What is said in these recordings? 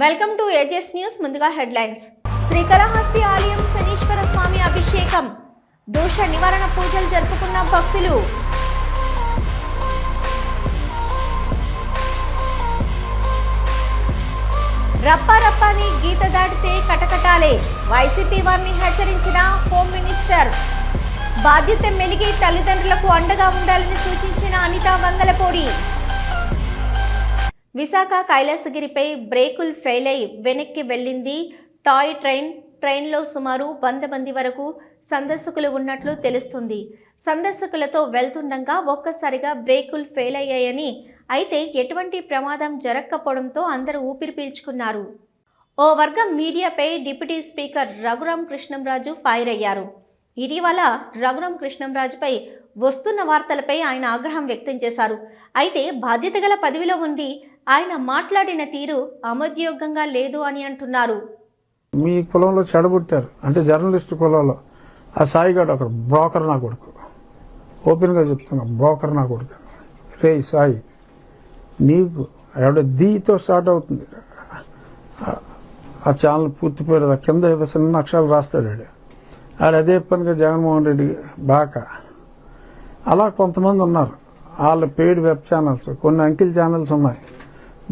Welcome to ages news ముందుగా headlines. Srikalahasti ఆలయం శనీశ్వర స్వామి అభిషేకం. దోష నివారణ పూజలు జరుపుకున్న భక్తులు. రప్పారప్పాని గీత దాటితే కటకటాలే. వైసీపీ వారిని హెచ్చరించిన హోమ్ మినిస్టర్. బాధ్యత మెలిగి తల్లిదండ్రులకు అండగా ఉండాలని సూచించిన అనితా వంగలపూడి. విశాఖ కైలాసగిరిపై బ్రేకులు ఫెయిల్ అయి వెనక్కి వెళ్ళింది టాయ్ ట్రైన్. ట్రైన్లో సుమారు వంద మంది వరకు సందర్శకులు ఉన్నట్లు తెలుస్తుంది. సందర్శకులతో వెళ్తుండగా ఒక్కసారిగా బ్రేకులు ఫెయిల్ అయ్యాయని అయితే ఎటువంటి ప్రమాదం జరగకపోవడంతో అందరూ ఊపిరి పీల్చుకున్నారు. ఓ వర్గం మీడియాపై deputy speaker Raghuram Krishnamraju fire అయ్యారు. ఇటీవల రఘురాం కృష్ణంరాజుపై వస్తున్న వార్తలపై ఆయన ఆగ్రహం వ్యక్తం చేశారు. అయితే బాధ్యత గల పదవిలో ఉండి ఆయన మాట్లాడిన తీరు ఆమోదయోగంగా లేదు అని అంటున్నారు. మీ కులంలో చెడబుట్టారు అంటే జర్నలిస్ట్ కులంలో. ఆ సాయిగాడు అక్కడ బ్రోకర్ నా కొడుకు. ఓపెన్గా చెప్తున్నా బ్రోకర్ నా కొడుకు. రే సాయి నీకు ఆవిడ దీతో స్టార్ట్ అవుతుంది. ఆ- ఛానల్ పూర్తి పేరు ఆ కింద ఏదో చిన్న అక్షరాలు రాస్తాడు ఆడు అదే పనిగా జగన్మోహన్ రెడ్డి బాక. అలా కొంతమంది ఉన్నారు. వాళ్ళ పెయిడ్ వెబ్ ఛానల్స్ కొన్ని అంకిల్ ఛానల్స్ ఉన్నాయి.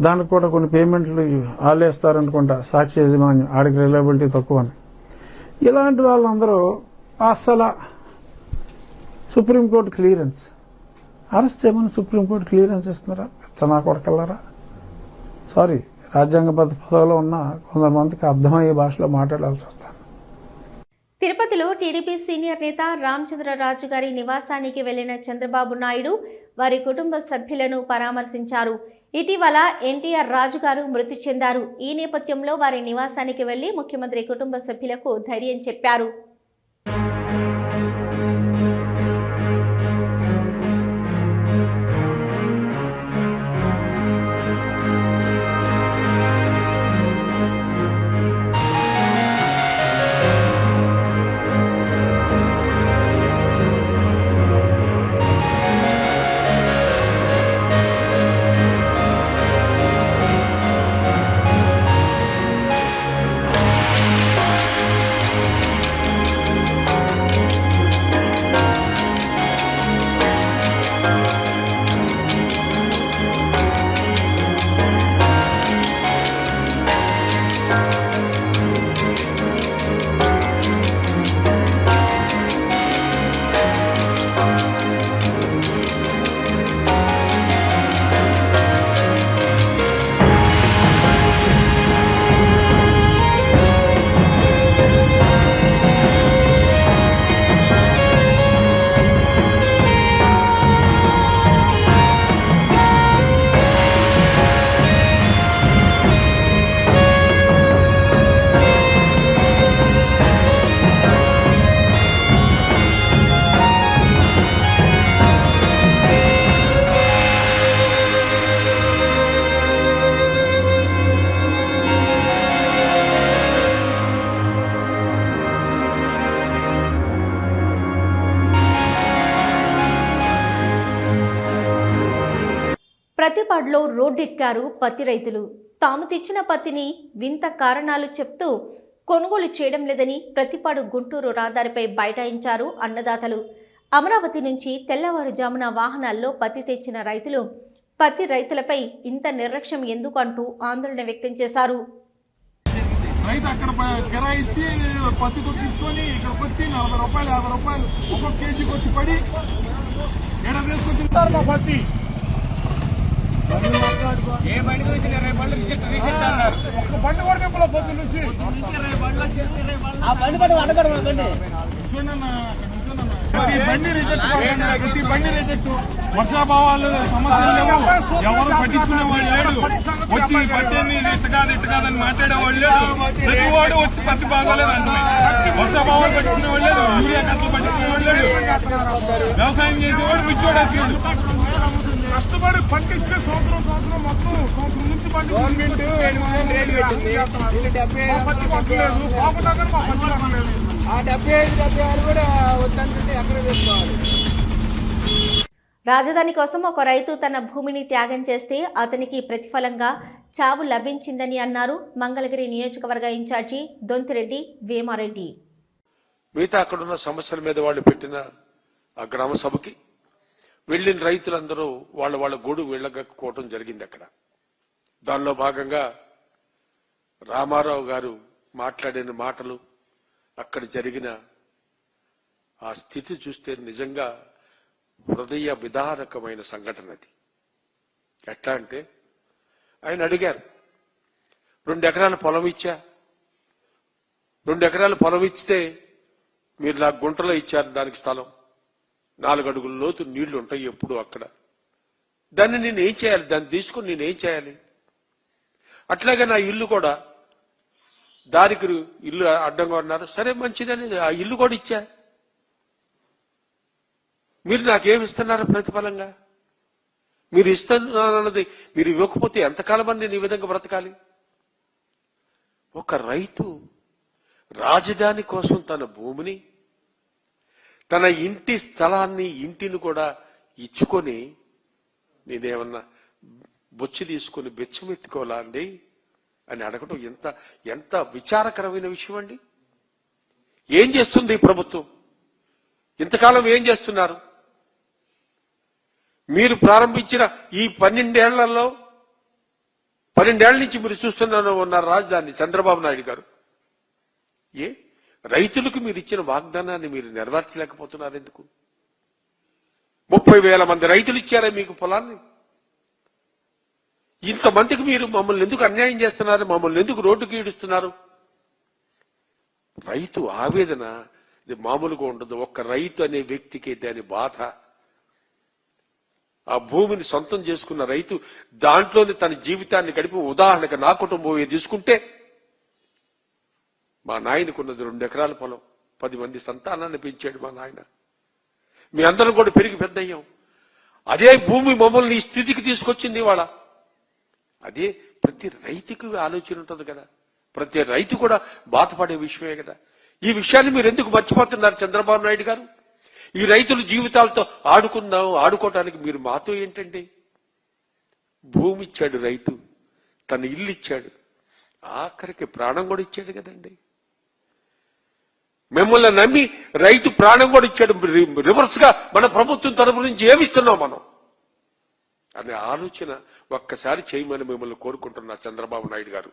దానికి కూడా కొన్ని పేమెంట్లు ఆలేస్తారనుకుంటా. సాక్షి యజమాన్యం ఆడికి రిలయబిలిటీ తక్కువ అని ఇలాంటి వాళ్ళందరూ అసలు సుప్రీంకోర్టు క్లియరెన్స్. అరెస్ట్ చేయమని సుప్రీంకోర్టు క్లియరెన్స్ ఇస్తున్నారా? చనా కొడకల్లారా? సారీ రాజ్యాంగబద్ధ పదవిలో ఉన్న కొంతమందికి అర్థమయ్యే భాషలో మాట్లాడాల్సి వస్తాను తిరుపతిలో టీడీపీ సీనియర్ నేత రామచంద్రరాజు గారి నివాసానికి వెళ్ళిన చంద్రబాబు నాయుడు వారి కుటుంబ సభ్యులను పరామర్శించారు. ఇటీవల ఎన్టీఆర్ రాజు గారు మృతి చెందారు. ఈ నేపథ్యంలో వారి నివాసానికి వెళ్ళి ముఖ్యమంత్రి కుటుంబ సభ్యులకు ధైర్యం చెప్పారు. ప్రతిపాడులో రోడ్డెక్కారు పత్తి రైతులు. తాము తెచ్చిన పత్తిని వింత కారణాలు చెప్తూ కొనుగోలు చేయడం లేదని ప్రతిపాడు గుంటూరు రహదారిపై బైఠాయించారు అన్నదాతలు. అమరావతి నుంచి తెల్లవారుజామున వాహనాల్లో పత్తి తెచ్చిన రైతులు పత్తి రైతులపై ఇంత నిర్లక్ష్యం ఎందుకు అంటూ ఆందోళన వ్యక్తం చేశారు. రైతు అక్కడ కిరాయిచ్చి పత్తి దొక్కించుకొని ఇక్కడికి వచ్చి నలభై రూపాయలు యాభై రూపాయలు ఒక్కొక్క కేజీకి వచ్చి పడి ఎడ వేసుకొచ్చి మా పత్తి. ఏ బండి చూసి ఇరవై బండ్లు రిజెక్ట్ రిజెక్ట్ అన్నారు. ఒక్క బండి కూడా నింపలే పొద్దు నుంచి. ఆ బండి పడి అడగడం బండి? కూర్చోనన్నా, అక్కడ కూర్చోనన్నా. ప్రతి బండి రిజెక్ట్ కాకుండా ప్రతి బండి రిజెక్ట్ వర్షాభావాలు సమస్యలు లేవు. ఎవరు పట్టించుకునే వాళ్ళు లేడు వచ్చి పత్తిని ఇట్టు కాదు ఇట్టు కాదని మాట్లాడేవాళ్ళు లేడు. ప్రతి వాడు వచ్చి పత్తి బాగోలేదు అంటే వర్షాభావాలు పట్టించుకునే వాళ్ళు లేదు యూరియా కట్టలు పట్టించుకునే వాళ్ళు లేడు వ్యవసాయం చేసేవాడు పిచ్చోడు అవుతున్నాడు కష్టపడి పండించే సంవత్సరం సంవత్సరం మొత్తం సంవత్సరం నుంచి పట్టలేదు మా పత్తి పట్టలేదు ఆ డెబ్బై ఐదు డెబ్బై ఆరు కూడా ఎక్కడ తీసుకోవాలి రాజధాని కోసం ఒక రైతు తన భూమిని త్యాగం చేస్తే అతనికి ప్రతిఫలంగా చావు లభించిందని అన్నారు మంగళగిరి నియోజకవర్గ ఇన్ఛార్జి దొంతిరెడ్డి వేమారెడ్డి. మిగతా అక్కడున్న సమస్యల మీద వాళ్ళు పెట్టిన ఆ గ్రామ సభకి వెళ్ళిన రైతులందరూ వాళ్ళ వాళ్ళ గొడుగు వెళ్ళగక్కుకోవటం జరిగింది అక్కడ. దానిలో భాగంగా రామారావు గారు మాట్లాడిన మాటలు అక్కడ జరిగిన ఆ స్థితి చూస్తే నిజంగా హృదయ విదారకమైన సంఘటన అది. ఎట్లా అంటే ఆయన అడిగారు రెండు ఎకరాల పొలం ఇచ్చా? రెండు ఎకరాల పొలం ఇస్తే మీరు నాకు గుంటలో ఇచ్చారు దానికి స్థలం. నాలుగు అడుగుల లోతు నీళ్ళు ఉంటాయి ఎప్పుడు అక్కడ. దాన్ని నేను ఏం చేయాలి? దాన్ని తీసుకుని నేను ఏం చేయాలి? అట్లాగే నా ఇల్లు కూడా. దారికి ఇల్లు అడ్డంగా ఉన్నారు. సరే మంచిదని ఆ ఇల్లు కూడా ఇచ్చా. మీరు నాకేమి ఇస్తున్నారు ప్రతిఫలంగా? మీరు ఇస్తున్నది మీరు ఇవ్వకపోతే ఎంతకాలమని నేను ఈ విధంగా బ్రతకాలి? ఒక రైతు రాజధాని కోసం తన భూమిని తన ఇంటి స్థలాన్ని ఇంటిని కూడా ఇచ్చుకొని నేనేమన్నా బొచ్చి తీసుకొని బెచ్చమెత్తుకోవాలా అండి అని అడగటం ఎంత ఎంత విచారకరమైన విషయం అండి ఏం చేస్తుంది ఈ ప్రభుత్వం? ఇంతకాలం ఏం చేస్తున్నారు? మీరు ప్రారంభించిన ఈ పన్నెండేళ్ళలో పన్నెండేళ్ళ నుంచి మీరు చూస్తున్నాను ఉన్న రాజధాని చంద్రబాబు నాయుడు గారు. ఏ? రైతులకు మీరు ఇచ్చిన వాగ్దానాన్ని మీరు నెరవేర్చలేకపోతున్నారు ఎందుకు? ముప్పై వేల మంది రైతులు ఇచ్చారే మీకు పొలాన్ని? ఇంతమందికి మీరు మమ్మల్ని ఎందుకు అన్యాయం చేస్తున్నారు? మమ్మల్ని ఎందుకు రోడ్డుకి ఈడుస్తున్నారు? రైతు ఆవేదన ఇది మామూలుగా ఉండదు. ఒక్క రైతు అనే వ్యక్తికి దాని బాధ. ఆ భూమిని సొంతం చేసుకున్న రైతు దాంట్లోనే తన జీవితాన్ని గడిపి ఉదాహరణకు నా కుటుంబం తీసుకుంటే మా నాయనకున్నది రెండు ఎకరాల పొలం. పది మంది సంతానాన్ని పెంచాడు మా నాయన. మీ అందరం కూడా పెరిగి పెద్దయ్యాం. అదే భూమి మమ్మల్ని ఈ స్థితికి తీసుకొచ్చింది ఇవాళ. అదే ప్రతి రైతుకి ఆలోచన ఉంటుంది కదా. ప్రతి రైతు కూడా బాధపడే విషయమే కదా. ఈ విషయాన్ని మీరు ఎందుకు మర్చిపోతున్నారు చంద్రబాబు నాయుడు గారు? ఈ రైతుల జీవితాలతో ఆడుకుందాం ఆడుకోవటానికి మీరు మాతో ఏంటండి? భూమి ఇచ్చాడు రైతు తన ఇల్లు ఇచ్చాడు. ఆఖరికి ప్రాణం కూడా ఇచ్చాడు కదండి. మిమ్మల్ని నమ్మి రైతు ప్రాణం కూడా ఇచ్చాడు. రివర్స్గా మన ప్రభుత్వం తరపు నుంచి ఏమిస్తున్నాం మనం? అనే ఆలోచన ఒక్కసారి చేయమని మిమ్మల్ని కోరుకుంటున్నా చంద్రబాబు నాయుడు గారు.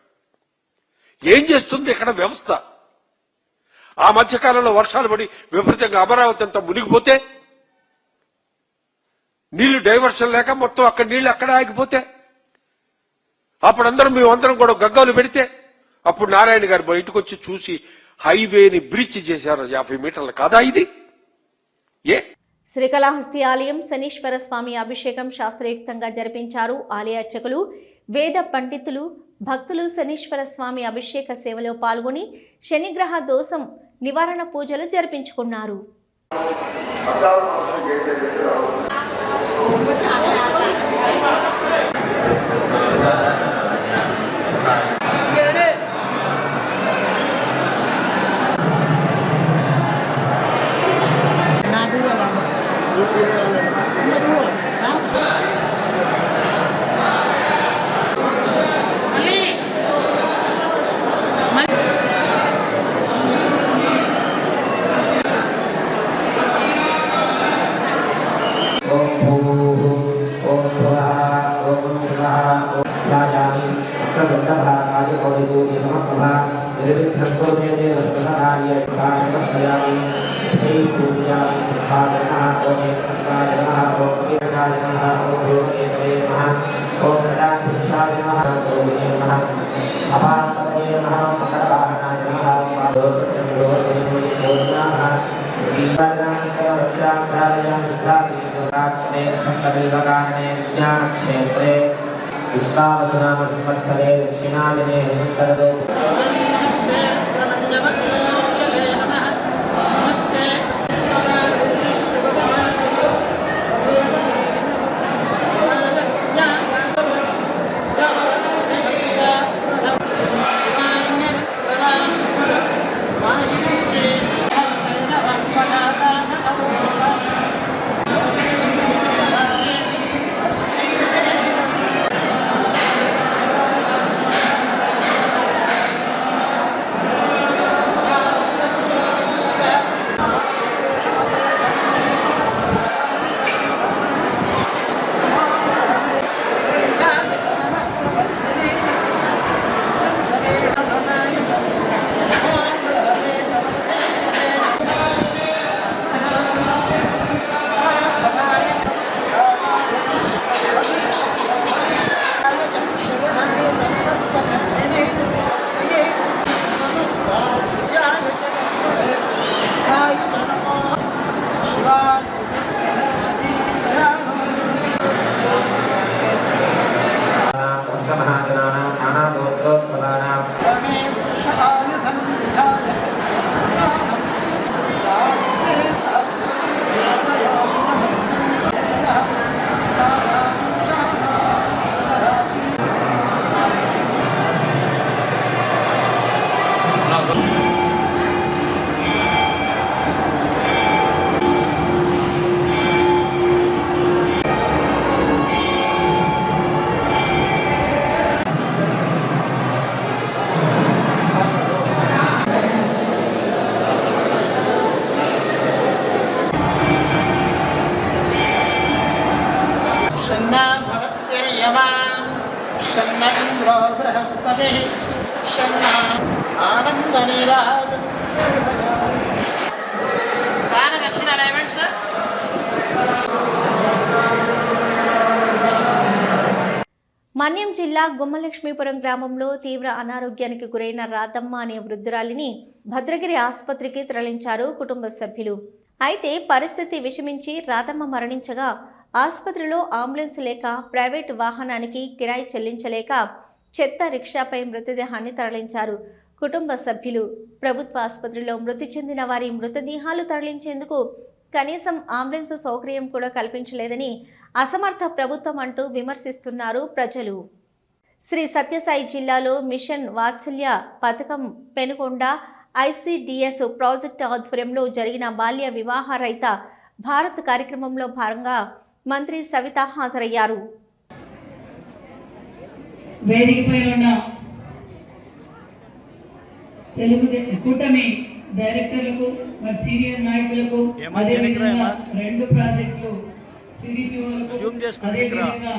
ఏం చేస్తుంది ఇక్కడ వ్యవస్థ? ఆ మధ్యకాలంలో వర్షాలు పడి విపరీతంగా అమరావతి అంతా మునిగిపోతే నీళ్ళు డైవర్షన్ లేక మొత్తం అక్కడ నీళ్ళు అక్కడ ఆగిపోతే అప్పుడు అందరం మేమందరం కూడా గగ్గాలు పెడితే అప్పుడు నారాయణ గారు బయటకు వచ్చి చూసి హైవేని బ్రిడ్జ్ చేశారు యాభై మీటర్లు. కాదా ఇది? ఏ? శ్రీకాళహస్తి ఆలయం శనీశ్వర స్వామి అభిషేకం శాస్త్రయుక్తంగా జరిపించారు ఆలయ అర్చకులు వేద పండితులు భక్తులు శనీశ్వర స్వామి అభిషేక సేవలో పాల్గొని శనిగ్రహ దోషం నివారణ పూజలు జరిపించుకున్నారు. क्षेत्रे विश्वावसुनाम संवत्सरे दक्षिणादिने हेमन्तरदो లక్ష్మీపురం గ్రామంలో తీవ్ర అనారోగ్యానికి గురైన రాధమ్మ అనే వృద్ధురాలిని భద్రగిరి ఆసుపత్రికి తరలించారు కుటుంబ సభ్యులు. అయితే పరిస్థితి విషమించి రాధమ్మ మరణించగా ఆసుపత్రిలో అంబులెన్స్ లేక ప్రైవేటు వాహనానికి కిరాయి చెల్లించలేక చెత్త రిక్షాపై మృతదేహాన్ని తరలించారు కుటుంబ సభ్యులు. ప్రభుత్వ ఆసుపత్రిలో మృతి చెందిన వారి మృతదేహాలు తరలించేందుకు కనీసం అంబులెన్స్ సౌకర్యం కూడా కల్పించలేదని అసమర్థ ప్రభుత్వం అంటూ విమర్శిస్తున్నారు ప్రజలు. శ్రీ సత్యసాయి జిల్లాలో మిషన్ వాత్సల్య పథకం పెనుకొండ ఐసిడిఎస్ ప్రాజెక్టు ఆధ్వర్యంలో జరిగిన బాల్య వివాహ రహిత భారత్ కార్యక్రమంలో భాగంగా మంత్రి సవిత హాజరయ్యారు. వేదికపై ఉన్న తెలుగు కూటమి డైరెక్టర్లకు మరి సీనియర్ నాయకులకు అదేవిధంగా రెండు ప్రాజెక్టులు సిడిపిఓలకు అదేవిధంగా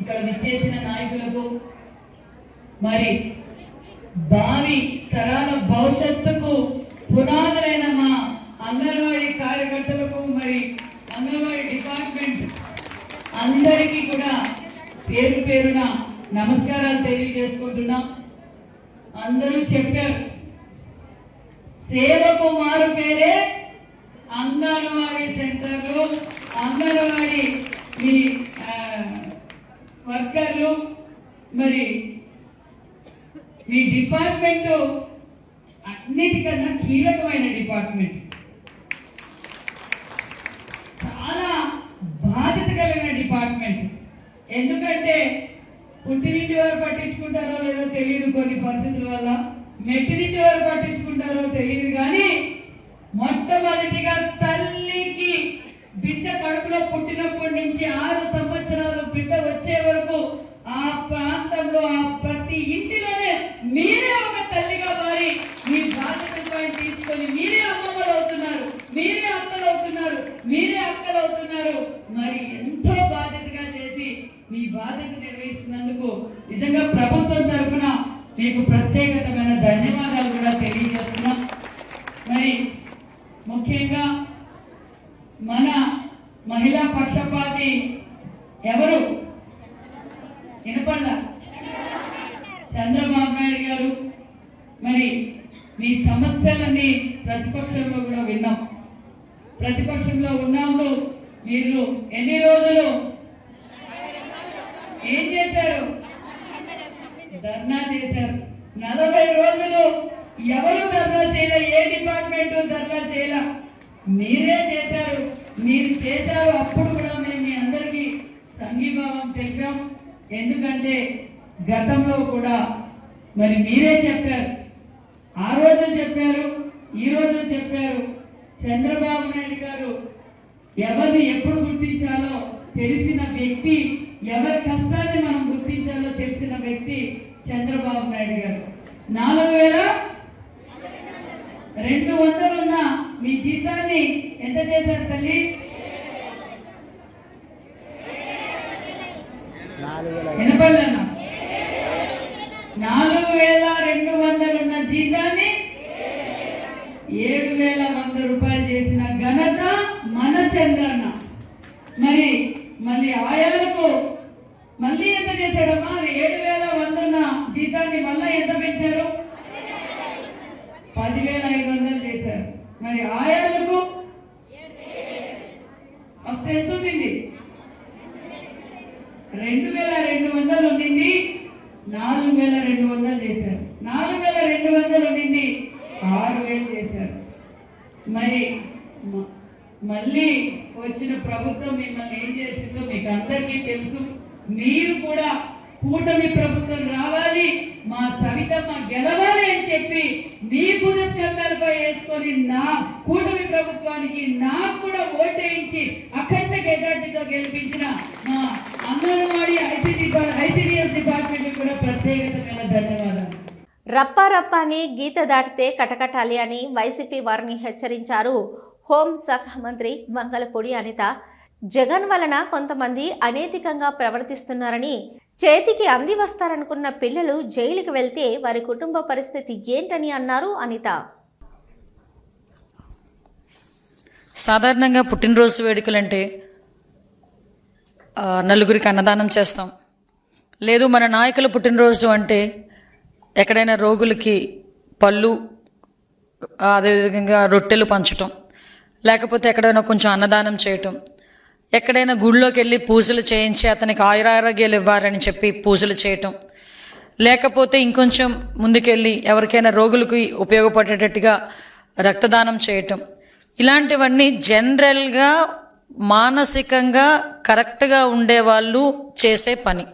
ఇక్కడ విచ్చేసిన నాయకులకు మరి భావి తరాల భవిష్యత్తుకు పునాదులైన మా అంగన్వాడీ కార్యకర్తలకు మరి అంగన్వాడీ డిపార్ట్మెంట్ అందరికీ కూడా పేరు పేరున నమస్కారాలు తెలియజేసుకుంటున్నాం. అందరూ చెప్పారు సేవకు మారు పేరే అంగన్వాడీ సెంటర్లు అంగన్వాడీ మీ వర్కర్లు మరి మీ డిపార్ట్మెంట్ అన్నిటికన్నా కీలకమైన డిపార్ట్మెంట్. చాలా బాధ్యత కలిగిన డిపార్ట్మెంట్. ఎందుకంటే పుట్టినింటి వారు పట్టించుకుంటారో లేదో తెలియదు కొన్ని పరిస్థితుల వల్ల. మెట్టినింటి వారు పట్టించుకుంటారో తెలియదు కానీ మొట్టమొదటిగా తల్లికి బిడ్డ కడుపులో పుట్టినప్పటి నుంచి ఆరు సంవత్సరాలు బిడ్డ వచ్చే వరకు ఆ ప్రాంతంలో ఆ ప్రతి ఇంటిలోనే మీరే ఒక తల్లిగా మారి మీ బాధ్యతపై తీసుకొని మీరే అమ్మమ్మలు అవుతున్నారు మీరే అక్కలు అవుతున్నారు మీరే అక్కలు అవుతున్నారు మరి ఎంతో బాధ్యతగా చేసి మీ బాధ్యత నిర్వహిస్తున్నందుకు నిజంగా ప్రభుత్వం తరఫున మీకు ప్రత్యేకమైన ధన్యవాదాలు కూడా తెలియజేస్తున్నాం మరి ముఖ్యంగా మన మహిళా పక్షపాతి ఎవరు వినపడ్డా చంద్రబాబు నాయుడు గారు మరి మీ సమస్యలన్నీ ప్రతిపక్షంలో కూడా విన్నాం ప్రతిపక్షంలో ఉన్నాము మీరు ఎన్ని రోజులు? ఏం చేశారు? ధర్నా చేశారు. నలభై రోజులు ఎవరు ధర్నా చేయలే? ఏ డిపార్ట్మెంట్ ధర్నా చేయల? మీరే చేశారు. మీరు చేశారు. అప్పుడు కూడా మేము మీ అందరికీ సంఘీభావం తెలిపాం. ఎందుకంటే గతంలో కూడా మరి మీరే చెప్పారు. ఆ రోజు చెప్పారు ఈ రోజు చెప్పారు. చంద్రబాబు నాయుడు గారు ఎవరిని ఎప్పుడు గుర్తించాలో తెలిసిన వ్యక్తి ఎవరి కష్టాన్ని మనం గుర్తించాలో తెలిసిన వ్యక్తి చంద్రబాబు నాయుడు గారు. నాలుగు వేల రెండు వందలున్న మీ జీతాన్ని ఎంత చేశారు తల్లి? వినపడలేనా నాలుగు వేల రెండు వందలున్న జీతాన్ని ఏడు వేల వంద రూపాయలు చేసిన ఘనత మన చంద్రన్న మరి మళ్ళీ ఆయాలకు మళ్ళీ ఎంత చేశాడమ్మా ఏడు వేల వందన్న జీతాన్ని మళ్ళీ ఎంత పెంచారు పదివేల ఐదు వందలు చేశారు మరి ఆయాలకు అప్పుడు ఎంత ఉంది రెండు వేల రెండు వందలు ఉండింది నాలుగు వేల రెండు వందలు చేశారు నాలుగు వేల రెండు వందలు ఉండింది ఆరు వేలు చేశారు మరి మ- మళ్ళీ వచ్చిన ప్రభుత్వం మిమ్మల్ని ఏం చేసిందో మీకు అందరికీ తెలుసు మీరు కూడా కూటమి ప్రభుత్వం రావాలి మా సవితమ్మ గెలవాలి అని చెప్పి మీ పురస్కంధాలపై వేసుకొని నా కూటమి ప్రభుత్వానికి నాకు కూడా ఓటేయించి అఖండ మెజార్టీతో గెలిపించిన మా అంగన్వాడీ ఐసీడీ ఐసీడీఎస్ డిపార్ట్మెంట్ కూడా ప్రత్యేకతమైన ధన్యవాదాలు. రప్పా రప్పాని గీత దాటితే కటకటాలి అని వైసీపీ వారిని హెచ్చరించారు హోంశాఖ మంత్రి మంగళపూడి అనిత. జగన్ వలన కొంతమంది అనైతికంగా ప్రవర్తిస్తున్నారని చేతికి అంది వస్తారనుకున్న పిల్లలు జైలుకి వెళ్తే వారి కుటుంబ పరిస్థితి ఏంటని అన్నారు అనిత. సాధారణంగా పుట్టినరోజు వేడుకలంటే నలుగురికి అన్నదానం చేస్తాం. లేదు మన నాయకుల పుట్టినరోజు అంటే ఎక్కడైనా రోగులకి పళ్ళు అదేవిధంగా రొట్టెలు పంచటం లేకపోతే ఎక్కడైనా కొంచెం అన్నదానం చేయటం ఎక్కడైనా గుళ్ళోకి వెళ్ళి పూజలు చేయించి అతనికి ఆయురారోగ్యాలు ఇవ్వాలని చెప్పి పూజలు చేయటం లేకపోతే ఇంకొంచెం ముందుకెళ్ళి ఎవరికైనా రోగులకు ఉపయోగపడేటట్టుగా రక్తదానం చేయటం ఇలాంటివన్నీ జనరల్గా మానసికంగా కరెక్ట్గా ఉండేవాళ్ళు చేసే పని.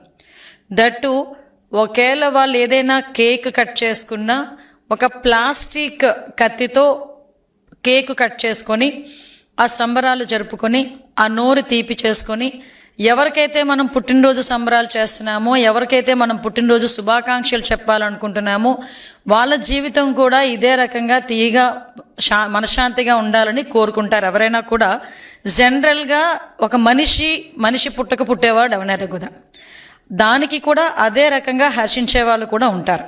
దట్టు ఒకవేళ వాళ్ళు ఏదైనా కేక్ కట్ చేసుకున్నా ఒక ప్లాస్టిక్ కత్తితో కేకు కట్ చేసుకొని ఆ సంబరాలు జరుపుకొని ఆ నోరు తీపి చేసుకొని ఎవరికైతే మనం పుట్టినరోజు సంబరాలు చేస్తున్నామో ఎవరికైతే మనం పుట్టినరోజు శుభాకాంక్షలు చెప్పాలనుకుంటున్నామో వాళ్ళ జీవితం కూడా ఇదే రకంగా తీయగా శా మనశ్శాంతిగా ఉండాలని కోరుకుంటారు. ఎవరైనా కూడా జనరల్గా ఒక మనిషి మనిషి పుట్టక పుట్టేవాడు ఎవరైనా కూడా. దానికి కూడా అదే రకంగా హర్షించే వాళ్ళు కూడా ఉంటారు.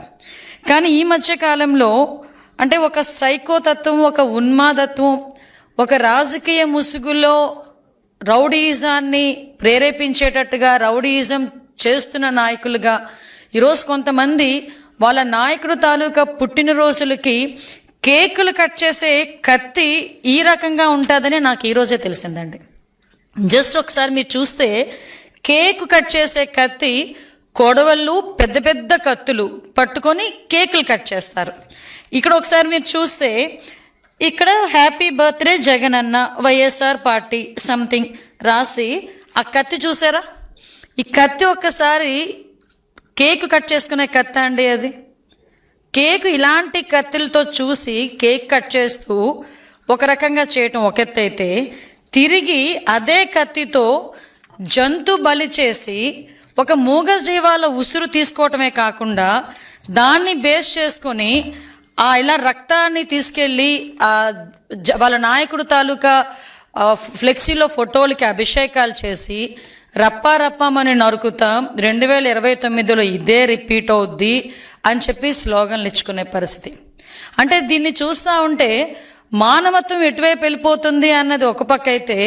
కానీ ఈ మధ్య కాలంలో అంటే ఒక సైకోతత్వం ఒక ఉన్మాదత్వం ఒక రాజకీయ ముసుగులో రౌడీయిజాన్ని ప్రేరేపించేటట్టుగా రౌడీయిజం చేస్తున్న నాయకులుగా ఈరోజు కొంతమంది వాళ్ళ నాయకుడు తాలూకా పుట్టినరోజులకి కేకులు కట్ చేసే కత్తి ఈ రకంగా ఉంటుందని నాకు ఈరోజే తెలిసిందండి. జస్ట్ ఒకసారి మీరు చూస్తే కేక్ కట్ చేసే కత్తి కొడవళ్ళు పెద్ద పెద్ద కత్తులు పట్టుకొని కేకులు కట్ చేస్తారు. ఇక్కడ ఒకసారి మీరు చూస్తే ఇక్కడ హ్యాపీ బర్త్డే జగన్ అన్న వైఎస్ఆర్ పార్టీ సంథింగ్ రాసి ఆ కత్తి చూసారా? ఈ కత్తి ఒక్కసారి కేక్ కట్ చేసుకునే కత్తి అండి అది. కేక్ ఇలాంటి కత్తులతో చూసి కేక్ కట్ చేస్తూ ఒక రకంగా చేయటం ఒక ఎత్తు అయితే తిరిగి అదే కత్తితో జంతు బలి చేసి ఒక మూగజీవాల ఉసురు తీసుకోవటమే కాకుండా దాన్ని బేస్ చేసుకొని ఇలా రక్తాన్ని తీసుకెళ్ళి వాళ్ళ నాయకుడు తాలూకా ఫ్లెక్సీలో ఫోటోలకి అభిషేకాలు చేసి రప్పారప్పమని నరుకుతాం రెండు వేల ఇరవై తొమ్మిదిలో ఇదే రిపీట్ అవుద్ది అని చెప్పి స్లోగన్లు ఇచ్చుకునే పరిస్థితి. అంటే దీన్ని చూస్తూ ఉంటే మానవత్వం ఎటువైపు వెళ్ళిపోతుంది అన్నది ఒక పక్క అయితే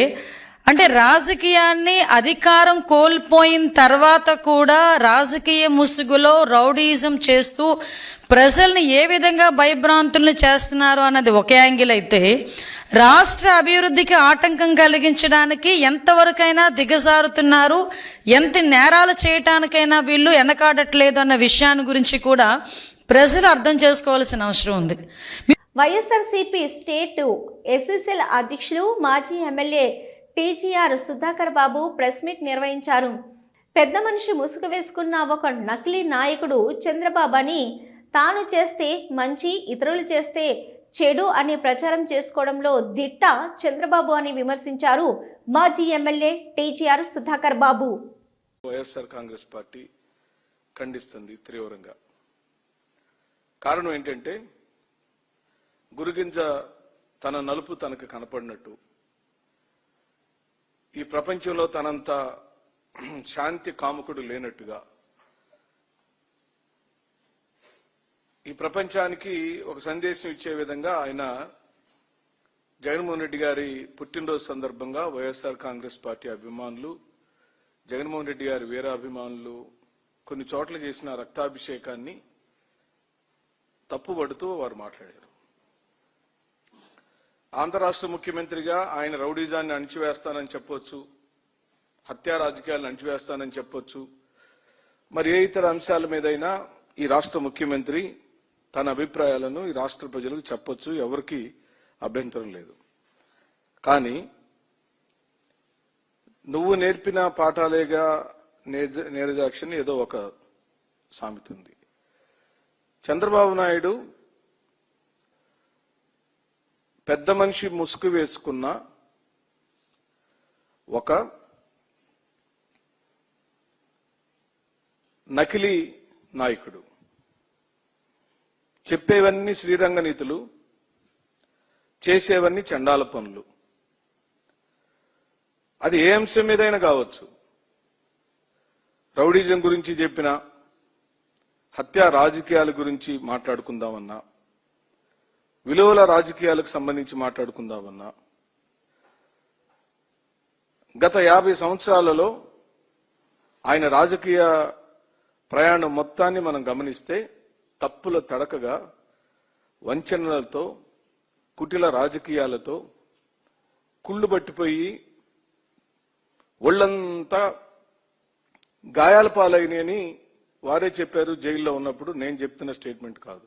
అంటే రాజకీయాన్ని అధికారం కోల్పోయిన తర్వాత కూడా రాజకీయ ముసుగులో రౌడీజం చేస్తూ ప్రజల్ని ఏ విధంగా భయభ్రాంతులను చేస్తున్నారు అన్నది ఒక యాంగిల్ అయితే రాష్ట్ర అభివృద్ధికి ఆటంకం కలిగించడానికి ఎంతవరకైనా దిగజారుతున్నారు ఎంత నేరాలు చేయటానికైనా వీళ్ళు వెనకాడట్లేదు అన్న విషయాన్ని గురించి కూడా ప్రజలు అర్థం చేసుకోవాల్సిన అవసరం ఉంది. వైఎస్ఆర్సీపీ స్టేట్ ఎస్ఎస్ఎల్ అధ్యక్షులు మాజీ MLA TGR Sudhakar Babu press meet నిర్వహించారు. పెద్ద మనిషి ముసుగు వేసుకున్న ఒక నకిలీ నాయకుడు చంద్రబాబు అని తాను చేస్తే మంచి ఇతరులు చేస్తే చెడు అని ప్రచారం చేసుకోవడంలో దిట్ట చంద్రబాబు అని విమర్శించారు మాజీ MLA TGR Sudhakar Babu. YSR Congress party ఖండిస్తుంది తీవ్రంగా. కారణం ఏంటంటే గురుగింజ తన నలుపు తనకు కనపడినట్టు ఈ ప్రపంచంలో తనంత శాంతి కాముకుడు లేనట్టుగా ఈ ప్రపంచానికి ఒక సందేశం ఇచ్చే విధంగా ఆయన జగన్మోహన్ రెడ్డి గారి పుట్టినరోజు సందర్భంగా వైఎస్ఆర్ కాంగ్రెస్ పార్టీ అభిమానులు జగన్మోహన్ రెడ్డి గారి వీరాభిమానులు కొన్ని చోట్ల చేసిన రక్తాభిషేకాన్ని తప్పుబడుతూ వారు మాట్లాడారు. ఆంధ్ర రాష్ట్ర ముఖ్యమంత్రిగా ఆయన రౌడీజాన్ని అణిచివేస్తానని చెప్పొచ్చు హత్యా రాజకీయాలను అణిచివేస్తానని చెప్పొచ్చు. మరి ఏ ఇతర అంశాల మీదైనా ఈ రాష్ట్ర ముఖ్యమంత్రి తన అభిప్రాయాలను ఈ రాష్ట్ర ప్రజలకు చెప్పొచ్చు ఎవరికి అభ్యంతరం లేదు. కానీ నువ్వు నేర్పిన పాఠాలేగా నేర్జ- నీరజాక్షని ఏదో ఒక సామెత ఉంది. చంద్రబాబు నాయుడు పెద్ద మనిషి ముసుగు వేసుకున్న ఒక నకిలీ నాయకుడు. చెప్పేవన్నీ శ్రీరంగనీతులు చేసేవన్నీ చండాల పనులు. అది ఏ అంశం మీదైనా కావచ్చు. రౌడీజం గురించి చెప్పిన హత్య రాజకీయాల గురించి మాట్లాడుకుందామన్నా విలువల రాజకీయాలకు సంబంధించి మాట్లాడుకుందామన్నా గత యాభై సంవత్సరాలలో ఆయన రాజకీయ ప్రయాణం మొత్తాన్ని మనం గమనిస్తే తప్పుల తడకగా వంచనలతో కుటిల రాజకీయాలతో కుళ్ళు పట్టిపోయి ఒళ్ళంతా గాయాల పాలైనని వారే చెప్పారు జైల్లో ఉన్నప్పుడు నేను చెప్తున్న స్టేట్మెంట్ కాదు.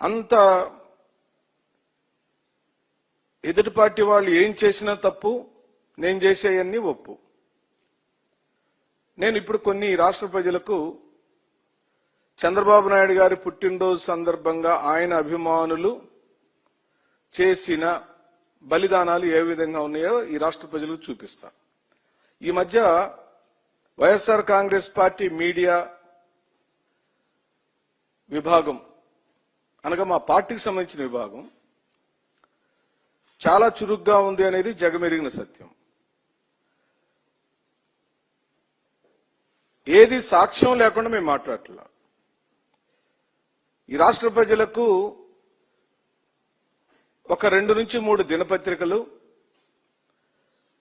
అంత ఎదుటి పార్టీ వాళ్ళు ఏం చేసినా తప్పు నేను చేసేయన్ని ఒప్పు. నేను ఇప్పుడు కొన్ని రాష్ట్ర ప్రజలకు చంద్రబాబు నాయుడు గారి పుట్టినరోజు సందర్భంగా ఆయన అభిమానులు చేసిన బలిదానాలు ఏ విధంగా ఉన్నాయో ఈ రాష్ట్ర ప్రజలకు చూపిస్తా. ఈ మధ్య వైఎస్ఆర్ కాంగ్రెస్ పార్టీ మీడియా విభాగం అనగా మా పార్టీకి సంబంధించిన విభాగం చాలా చురుగ్గా ఉంది అనేది జగమెరిగిన సత్యం. ఏది సాక్ష్యం లేకుండా మేము మాట్లాడట్లా. ఈ రాష్ట్ర ప్రజలకు ఒక రెండు నుంచి మూడు దినపత్రికలు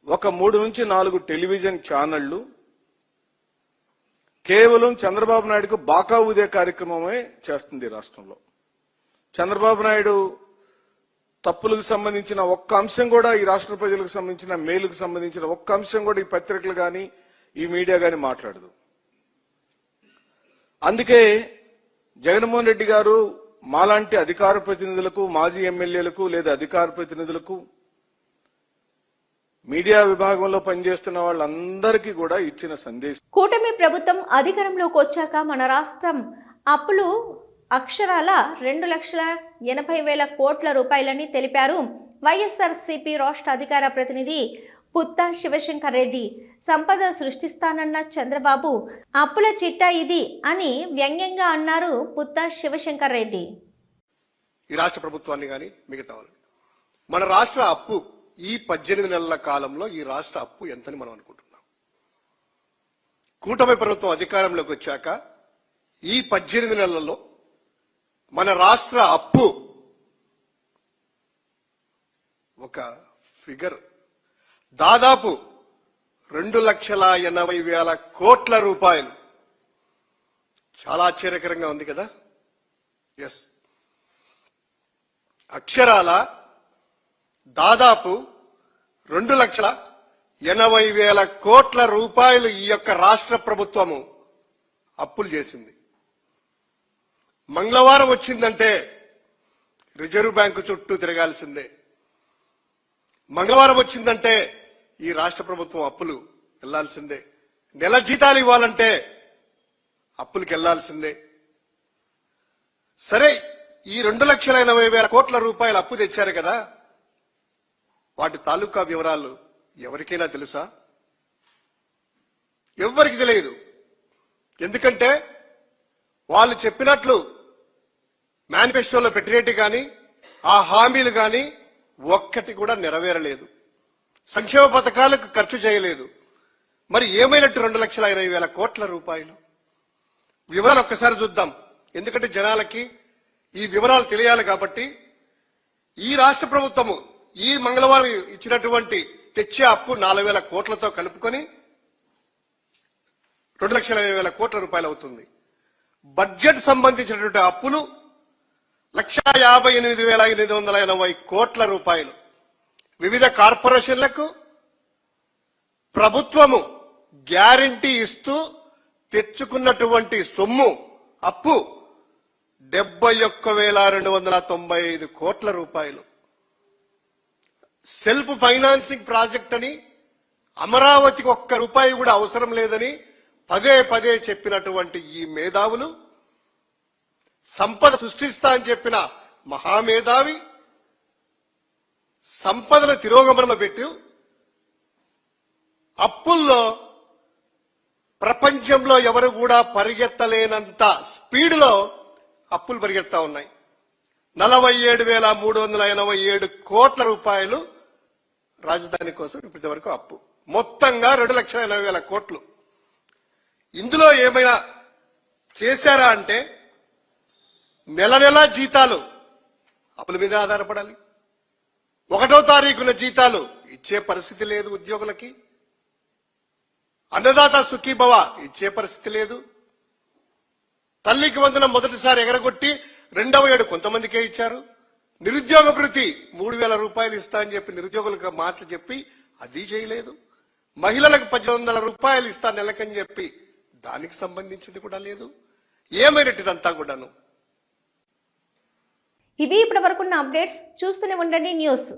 ఒక మూడు నుంచి నాలుగు టెలివిజన్ ఛానళ్ళు కేవలం చంద్రబాబు నాయుడుకు బాకా ఊదే కార్యక్రమమే చేస్తుంది రాష్ట్రంలో. చంద్రబాబు నాయుడు తప్పులకు సంబంధించిన ఒక్క అంశం కూడా ఈ రాష్ట్ర ప్రజలకు సంబంధించిన మేలుకు సంబంధించిన ఒక్క అంశం కూడా ఈ పత్రికలు కానీ ఈ మీడియా కానీ మాట్లాడదు. అందుకే జగన్మోహన్ రెడ్డి గారు మాలాంటి అధికార ప్రతినిధులకు మాజీ ఎమ్మెల్యేలకు లేదా అధికార ప్రతినిధులకు మీడియా విభాగంలో పనిచేస్తున్న వాళ్ళందరికీ కూడా ఇచ్చిన సందేశం. కూటమి ప్రభుత్వం అధికారంలోకి వచ్చాక మన రాష్ట్రం అప్పులు అక్షరాల రెండు లక్షల ఎనభై వేల కోట్ల రూపాయలని తెలిపారు వైఎస్ఆర్సీపీ రాష్ట్ర అధికార ప్రతినిధి పుత్త శివశంకర్ రెడ్డి. సంపద సృష్టిస్తానన్న చంద్రబాబు అప్పుల చిట్టా ఇది అని వ్యంగ్యంగా అన్నారు పుత్త శివశంకర్ రెడ్డి. ఈ రాష్ట్ర ప్రభుత్వాన్ని కానీ మిగతా మన రాష్ట్ర అప్పు ఈ పద్దెనిమిది నెలల కాలంలో ఈ రాష్ట్ర అప్పు ఎంతని మనం అనుకుంటున్నాం? కూటమి ప్రభుత్వం అధికారంలోకి వచ్చాక ఈ పద్దెనిమిది నెలల్లో మన రాష్ట్ర అప్పు. ఒక ఫిగర్. దాదాపు రెండు లక్షల ఎనభై వేల కోట్ల రూపాయలు. చాలా ఆశ్చర్యకరంగా ఉంది కదా? ఎస్ అక్షరాల దాదాపు రెండు లక్షల ఎనభై వేల కోట్ల రూపాయలు ఈ యొక్క రాష్ట్ర ప్రభుత్వము అప్పులు చేసింది. మంగళవారం వచ్చిందంటే రిజర్వ్ బ్యాంకు చుట్టూ తిరగాల్సిందే. మంగళవారం వచ్చిందంటే ఈ రాష్ట్ర ప్రభుత్వం అప్పులు వెళ్ళాల్సిందే నెల జీతాలు ఇవ్వాలంటే అప్పులకు వెళ్ళాల్సిందే సరే ఈ రెండు లక్షల ఎనభై వేల కోట్ల రూపాయలు అప్పు తెచ్చారు కదా. వాటి తాలూకా వివరాలు ఎవరికైనా తెలుసా? ఎవ్వరికి తెలియదు. ఎందుకంటే వాళ్ళు చెప్పినట్లు మేనిఫెస్టోలో పెట్టినట్టు కానీ ఆ హామీలు కానీ ఒక్కటి కూడా నెరవేరలేదు. సంక్షేమ పథకాలకు ఖర్చు చేయలేదు. మరి ఏమైనట్టు రెండు లక్షల ఇరవై వేల కోట్ల రూపాయలు? వివరాలు ఒక్కసారి చూద్దాం. ఎందుకంటే జనాలకి ఈ వివరాలు తెలియాలి కాబట్టి ఈ రాష్ట్ర ప్రభుత్వము ఈ మంగళవారం ఇచ్చినటువంటి తెచ్చే అప్పు నాలుగు వేల కోట్లతో కలుపుకొని రెండు లక్షల ఇరవై వేల కోట్ల రూపాయలు అవుతుంది. బడ్జెట్ సంబంధించినటువంటి అప్పులు లక్ష యాభై ఎనిమిది వేల ఎనిమిది వందల ఎనభై కోట్ల రూపాయలు. వివిధ కార్పొరేషన్లకు ప్రభుత్వము గ్యారంటీ ఇస్తూ తెచ్చుకున్నటువంటి సొమ్ము అప్పు డెబ్బై ఒక్క వేల రెండు వందల తొంభై ఐదు కోట్ల రూపాయలు. సెల్ఫ్ ఫైనాన్సింగ్ ప్రాజెక్ట్ అని అమరావతికి ఒక్క రూపాయి కూడా అవసరం లేదని పదే పదే చెప్పినటువంటి ఈ మేధావులు సంపద సృష్టిస్తా అని చెప్పిన మహామేధావి సంపదను తిరోగమనం పెట్టి అప్పుల్లో ప్రపంచంలో ఎవరు కూడా పరిగెత్తలేనంత స్పీడ్లో అప్పులు పరిగెత్తా ఉన్నాయి. నలభై ఏడు వేల మూడు వందల ఎనభై ఏడు కోట్ల రూపాయలు రాజధాని కోసం ఇప్పటి వరకు అప్పు. మొత్తంగా రెండు లక్షల ఎనభై వేల కోట్లు. ఇందులో ఏమైనా చేశారా అంటే నెల నెల జీతాలు అప్పుల మీద ఆధారపడాలి. ఒకటో తారీఖున జీతాలు ఇచ్చే పరిస్థితి లేదు ఉద్యోగులకి. అన్నదాత సుఖీభవ ఇచ్చే పరిస్థితి లేదు. తల్లికి వందన మొదటిసారి ఎగరగొట్టి రెండవ ఏడు కొంతమందికే ఇచ్చారు. నిరుద్యోగ భృతి మూడు వేల రూపాయలు ఇస్తా అని చెప్పి నిరుద్యోగులకు మాటలు చెప్పి అది చేయలేదు. మహిళలకు పద్దెనిమిది వందల రూపాయలు ఇస్తా నెలకని చెప్పి దానికి సంబంధించింది కూడా లేదు. ఏమైనట్టుదంతా కూడాను. ఇవి ఇప్పటి వరకున్న అప్డేట్స్ చూస్తూనే ఉండండి న్యూస్.